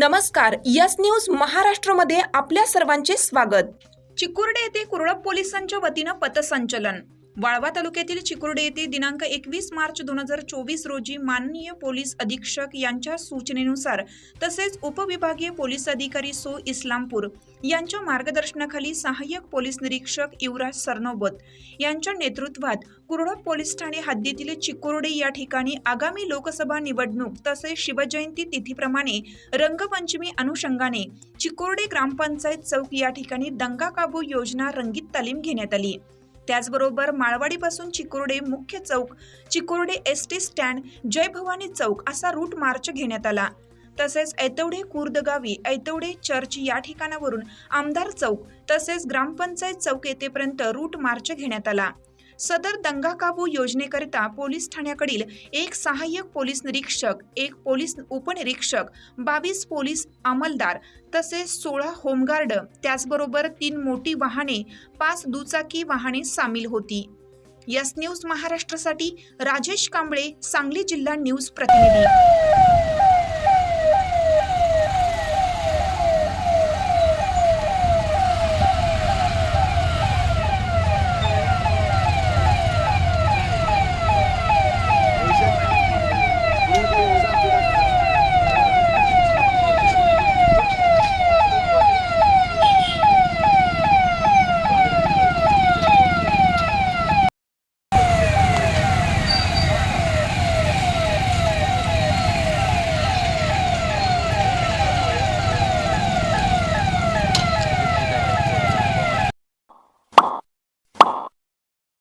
नमस्कार yes news महाराष्ट्रमध्ये आपल्या सर्वांचे स्वागत. चिकुर्डे येथे कुरळप पोलिसांच्या वतीनं पथसंचलन. वाळवा तालुक्यातील चिकुर्डे येथे दिनांक एकवीस मार्च दोन हजार चोवीस रोजी माननीय पोलीस अधीक्षक यांच्या सूचनेनुसार तसेच उपविभागीय पोलीस अधिकारी सो इस्लामपूर यांच्या मार्गदर्शनाखाली सहाय्यक पोलीस निरीक्षक युवराज सरनोबत यांच्या नेतृत्वात कुरळप पोलीस ठाणे हद्दीतील चिकोर्डे या ठिकाणी आगामी लोकसभा निवडणूक तसेच शिवजयंती तिथीप्रमाणे रंगपंचमी अनुषंगाने चिकोर्डे ग्रामपंचायत चौक या ठिकाणी दंगा काबू योजना रंगीत तालीम घेण्यात आली. त्याचबरोबर माळवाडीपासून चिकोर्डे मुख्य चौक Chikorde S T stand Jai Bhavani चौक असा रूट मार्च घेण्यात आला. तसेच ऐतवडे कुर्दगावी ऐतवडे चर्च या ठिकाणावरून आमदार चौक तसेच ग्रामपंचायत चौक येथेपर्यंत रूट मार्च घेण्यात आला. सदर दंगा काबू योजनेकरिता पोलीस ठाण्याकडील एक सहाय्यक पोलीस निरीक्षक एक पोलीस उपनिरीक्षक बावीस पोलीस अंमलदार तसेच सोळा होमगार्ड त्याचबरोबर तीन मोठी वाहने पाच दुचाकी वाहने सामील होती. यस न्यूज महाराष्ट्रासाठी राजेश कांबळे सांगली जिल्हा न्यूज प्रतिनिधी.